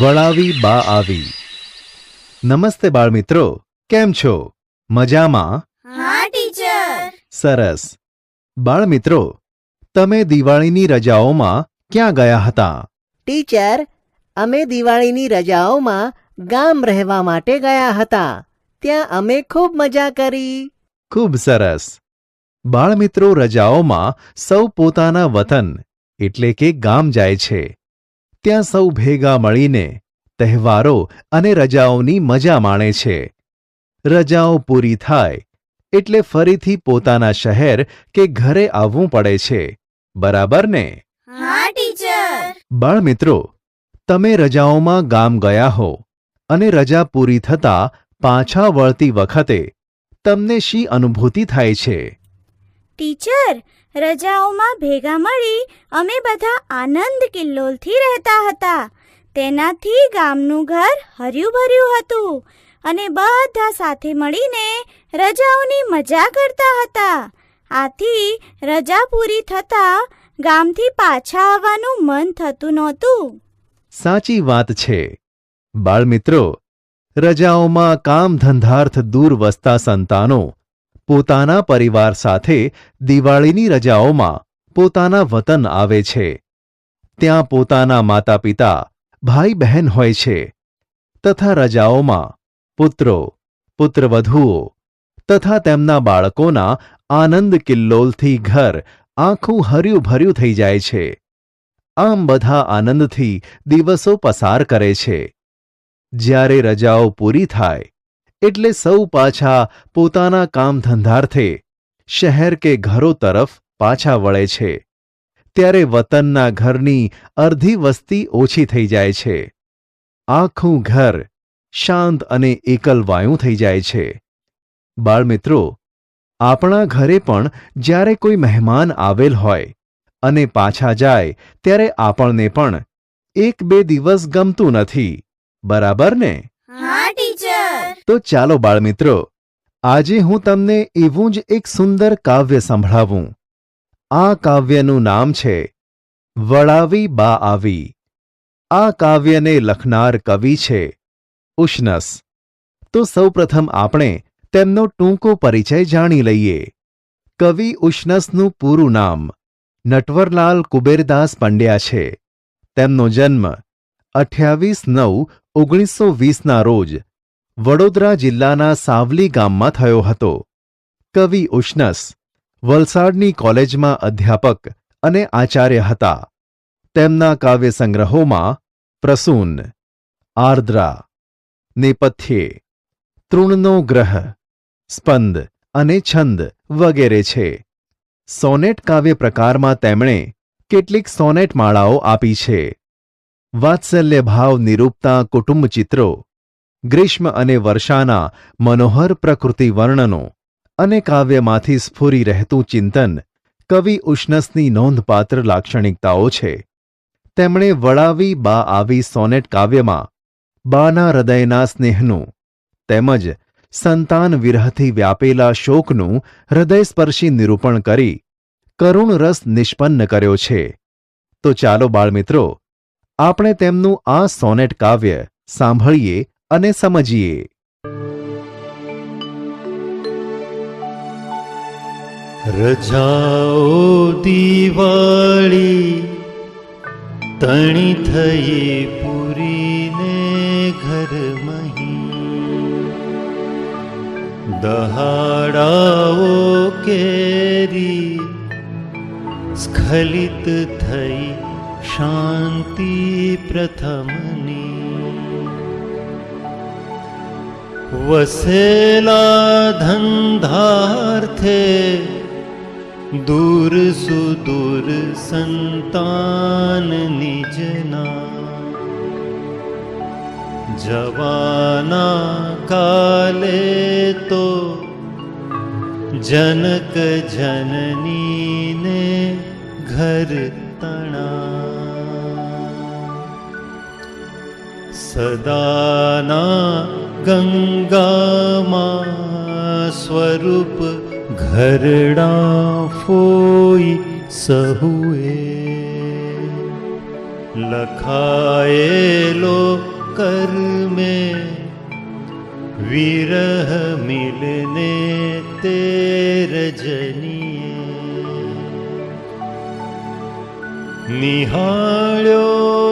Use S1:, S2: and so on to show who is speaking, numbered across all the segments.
S1: વળાવી બા આવી. નમસ્તે બાળમિત્રો કેમ છો? મજામાં?
S2: હા ટીચર.
S1: સરસ. બાળમિત્રો તમે દિવાળીની રજાઓમાં ક્યાં ગયા હતા?
S3: ટીચર અમે દિવાળીની રજાઓમાં ગામ રહેવા માટે ગયા હતા. ત્યાં અમે ખૂબ મજા કરી.
S1: ખૂબ સરસ. બાળમિત્રો રજાઓમાં સૌ પોતાના વતન એટલે કે ગામ જાય છે. ત્યાં સૌ ભેગા મળીને તહેવારો અને રજાઓની મજા માણે છે. રજાઓ પૂરી થાય એટલે ફરીથી પોતાના શહેર કે ઘરે આવવું પડે છે. બરાબર ને?
S2: હા ટીચર.
S1: બાળમિત્રો તમે રજાઓમાં ગામ ગયા હો અને રજા પૂરી થતા પાછા વળતી વખતે તમને શી અનુભૂતિ થાય છે?
S2: ટીચર રજાઓમાં ભેગા મળી અમે બધા આનંદ કિલ્લોલથી રહેતા હતા. તેનાથી ગામનું ઘર હર્યું ભર્યું હતું અને બધા સાથે મળીને રજાઓની મજા કરતા હતા. આથી રજા પૂરી થતા ગામથી પાછા આવવાનું મન થતું નહોતું.
S1: સાચી વાત છે. બાળમિત્રો, રજાઓમાં કામ ધંધાર્થ દૂર વસતા સંતાનો પોતાના પરિવાર સાથે દિવાળીની રજાઓમાં પોતાના વતન આવે છે. ત્યાં પોતાના માતા પિતા ભાઈ બહેન હોય છે તથા રજાઓમાં પુત્રો, પુત્રવધુઓ તથા તેમના બાળકોના આનંદ કિલ્લોલથી ઘર આખું હર્યું ભર્યું થઈ જાય છે. આમ બધા આનંદથી દિવસો પસાર કરે છે. જ્યારે રજાઓ પૂરી થાય એટલે સૌ પાછા પોતાના કામ ધંધાર્થે શહેર કે ઘરો તરફ પાછા વળે છે. ત્યારે વતનના ઘરની અર્ધી વસ્તી ઓછી થઈ જાય છે. આખું ઘર શાંત અને એકલવાયું થઈ જાય છે. બાળમિત્રો, આપણા ઘરે પણ જ્યારે કોઈ મહેમાન આવેલ હોય અને પાછા જાય ત્યારે આપણને પણ એક બે દિવસ ગમતું નથી. બરાબર ને?
S2: હા, ટીચર.
S1: તો ચાલો બાળમિત્રો, આજે હું તમને એવું જ એક સુંદર કાવ્ય સંભળાવું. આ કાવ્યનું નામ છે, વળાવી બા આવી આ કાવ્યને લખનાર કવિ છે, ઉષ્ણસ. તો સૌપ્રથમ આપણે તેમનો ટૂંકો પરિચય જાણી લઈએ. કવિ ઉષ્ણસનું પૂરું નામ, નટવરલાલ કુબેરદાસ પંડ્યા છે. તેમનો જન્મ અઠ્યાવીસ નવ ઓગણીસો વીસના રોજ વડોદરા જિલ્લાના સાવલી ગામમાં થયો હતો. કવિ ઉષ્ણસ, વલસાડની કોલેજમાં અધ્યાપક અને આચાર્ય હતા. તેમના કાવ્ય સંગ્રહોમાં પ્રસૂન, આર્દ્રા, નેપથ્યે, તૃણનો ગ્રહ, સ્પંદ અને છંદ વગેરે છે. સોનેટ કાવ્ય પ્રકારમાં તેમણે કેટલીક સોનેટ માળાઓ આપી છે. વાત્સલ્ય ભાવ નિરૂપતા કુટુંબ ચિત્રો ગ્રીષ્મ અને વર્ષાના મનોહર પ્રકૃતિ વર્ણનો અને કાવ્યમાંથી સ્ફુરી રહેતું ચિંતન કવિ ઉષ્ણસની નોંધપાત્ર લાક્ષણિકતાઓ છે. તેમણે વળાવી બા આવી સોનેટ કાવ્યમાં બાના હૃદયના સ્નેહનું તેમજ સંતાન વિરહથી વ્યાપેલા શોકનું હૃદયસ્પર્શી નિરૂપણ કરી કરુણ રસ નિષ્પન્ન કર્યો છે. તો ચાલો બાળમિત્રો, આપણે તેમનું આ સોનેટ કાવ્ય સાંભળીએ અને સમજીએ.
S4: રજાઓ દિવાળી તણી થઈ પૂરીને ઘર મહી. દહાડાઓ કેરી સ્ખલિત થઈ શાંતિ પ્રથમની वसेला धन्धार्थे दूर सुदूर सन्तान जवाना काले तो जनक जननी ने घर न सदाना गङ्गा सहुए। लोकर् मे विरह मिलने तेर जनिए। निहाळ्यो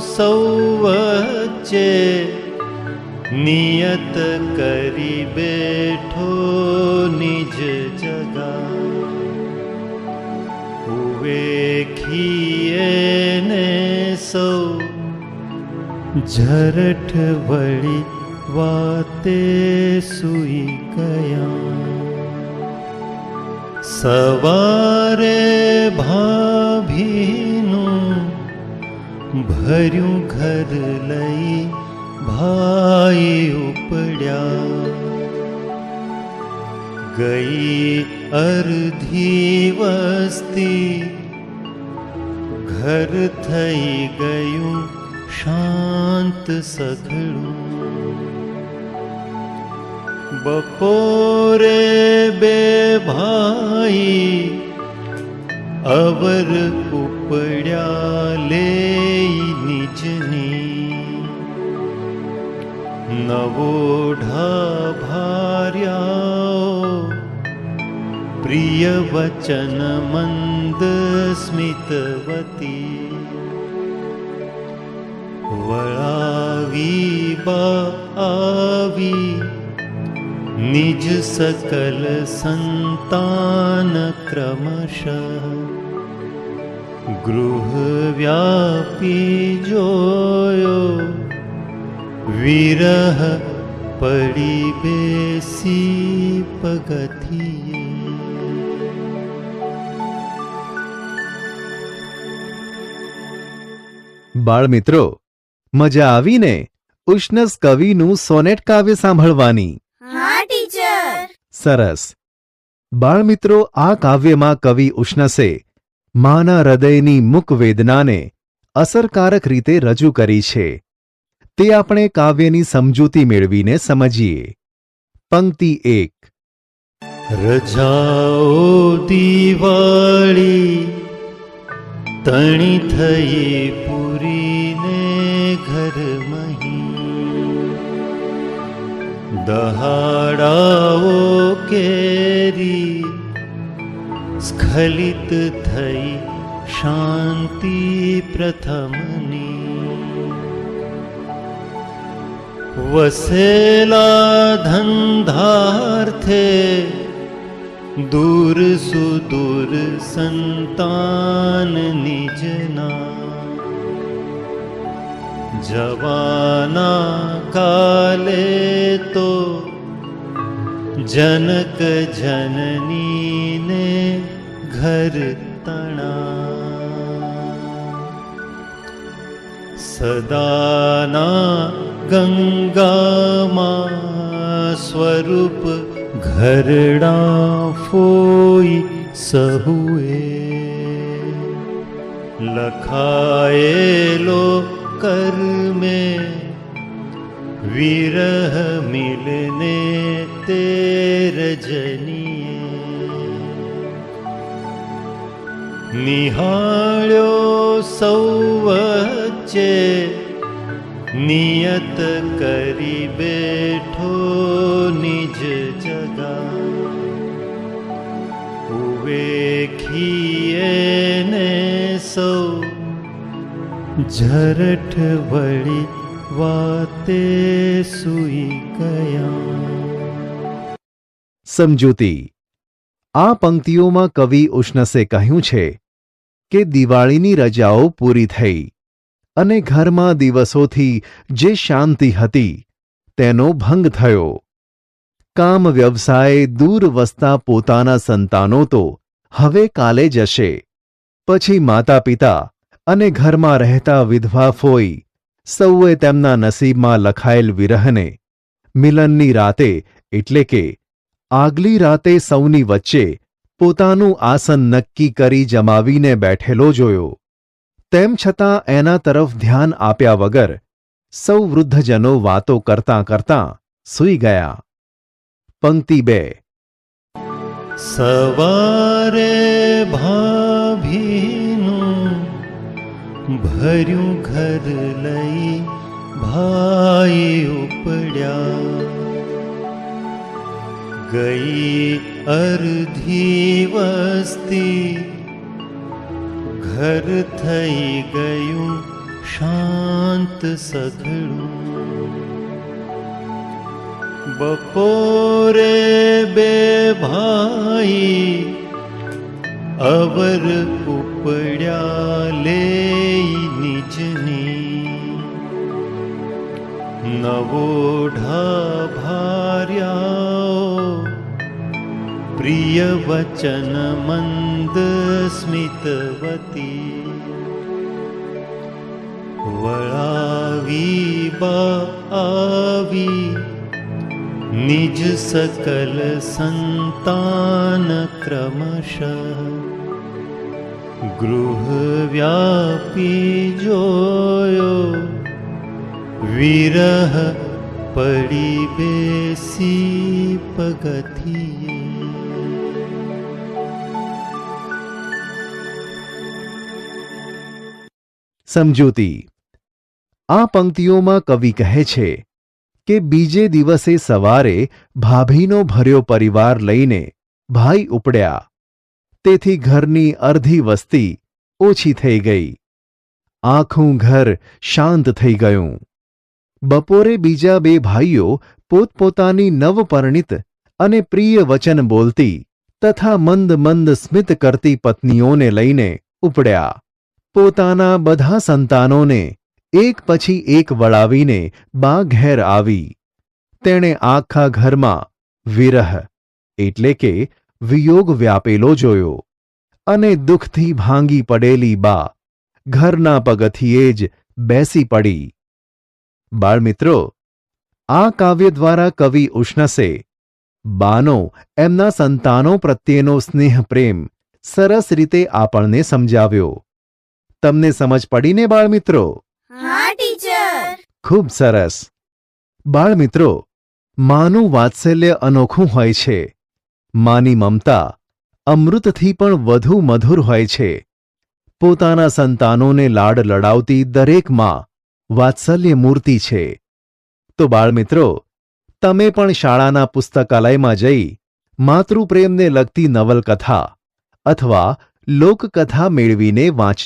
S4: निहयो बच्चे नियत करी बैठो निज जगा ने सौ झरठ वड़ी वाते सुया सवा भर्यु घर लई भाई उपड्या। गई अर्धी वस्ती घर थई घर् शांत सघण बपोरे बे भाई अवरकुपड्या ले निजनी नवोढा भार्या प्रियवचनमन्दस्मितवती वरावि निज सकल संतान क्रमशः ગૃહ વ્યાપી જોયો. વિરહ પડી બેસી પગથિયે.
S1: બાળમિત્રો મજા આવીને ઉષ્ણસ કવિનું સોનેટ કાવ્ય સાંભળવાની.
S2: હા ટીચર.
S1: સરસ. બાળમિત્રો આ કાવ્યમાં કવિ ઉષ્ણસે માના હૃદયની મુક વેદનાને અસરકારક રીતે રજૂ કરી છે. તે આપણે કાવ્યની સમજૂતી મેળવીને સમજીએ. પંક્તિ એક.
S4: રજાઓ દિવાળી તણી થઈ પૂરીને ઘર મહી. દહાડાઓ કેરી स्खलित थई शान्ति प्रथमनी। वसेला धार्ते दूर सुदूर सन्ताननि निजना जवाना काले तो जनक जननी सदा सदाना गङ्गामा स्वरूप घरु लखाय लोकर् मे विरह मिलने ते रजनी નિહાળ્યો સૌ વચ્ચે, નિયત કરી બેઠો નિજ જગા. ઉવેખીએ ને સૌ ઝરઠ વળી વાતે સુઈ ગયા.
S1: સમજૂતી, આ પંક્તિઓમાં કવિ ઉષ્ણસે કહ્યું છે કે દિવાળીની રજાઓ પૂરી થઈ અને ઘરમાં દિવસોથી જે શાંતિ હતી તેનો ભંગ થયો. કામ વ્યવસાય દૂર વસતા પોતાના સંતાનો તો હવે કાલે જશે. પછી માતા પિતા અને ઘરમાં રહેતા વિધવા ફોઈ સૌએ તેમના નસીબમાં લખાયેલ વિરહને મિલનની રાતે એટલે કે આગલી રાતે સૌની વચ્ચે પોતાનું આસન નક્કી કરી જમાવીને બેઠેલો જોયો. તેમ છતાં એના તરફ ધ્યાન આપ્યા વગર સૌ વૃદ્ધજનો વાતો કરતાં કરતાં સૂઈ ગયા. પંક્તિ બે.
S4: સવારે ભાભીનું ભર્યું ઘર લઈ ભાઈ ઉપડ્યા. ગઈ स्ति शान्त बपोरे बे भा अवर कपड्याे निजनी। नवोढा प्रियवचनमन्दस्मितवती। वळावी बावी निज सकल संतान क्रमश गृहव्यापी जोयो विरह विरहपरिवेसि पगति
S1: સમજૂતી. આ પંક્તિઓમાં કવિ કહે છે કે બીજે દિવસે સવારે ભાભીનો ભર્યો પરિવાર લઈને ભાઈ ઉપડ્યા. તેથી ઘરની અર્ધી વસ્તી ઓછી થઈ ગઈ. આખું ઘર શાંત થઈ ગયું. બપોરે બીજા બે ભાઈઓ પોતપોતાની નવપરિણિત અને પ્રિય વચન બોલતી તથા મંદ મંદ સ્મિત કરતી પત્નીઓને લઈને ઉપડ્યા. પોતાના બધા સંતાનોને એક પછી એક વળાવીને બા ઘેર આવી. તેણે આખા ઘરમાં વિરહ એટલે કે વિયોગ વ્યાપેલો જોયો અને દુઃખથી ભાંગી પડેલી બા ઘરના પગથિયે જ બેસી પડી. બાળમિત્રો, આ કાવ્ય દ્વારા કવિ ઉષ્ણસે બાનો એમના સંતાનો પ્રત્યેનો સ્નેહ પ્રેમ સરસ રીતે આપણને સમજાવ્યો. તમને સમજ પડીને બાળમિત્રો?
S2: હા ટીચર.
S1: ખૂબ સરસ. બાળમિત્રો માનું વાત્સલ્ય અનોખું હોય છે. માની મમતા અમૃતથી પણ વધુ મધુર હોય છે. પોતાના સંતાનોને લાડ લડાવતી દરેકમાં વાત્સલ્ય મૂર્તિ છે. તો બાળમિત્રો તમે પણ શાળાના પુસ્તકાલયમાં જઈ માતૃપ્રેમને લગતી નવલકથા અથવા લોકકથા મેળવીને વાંચ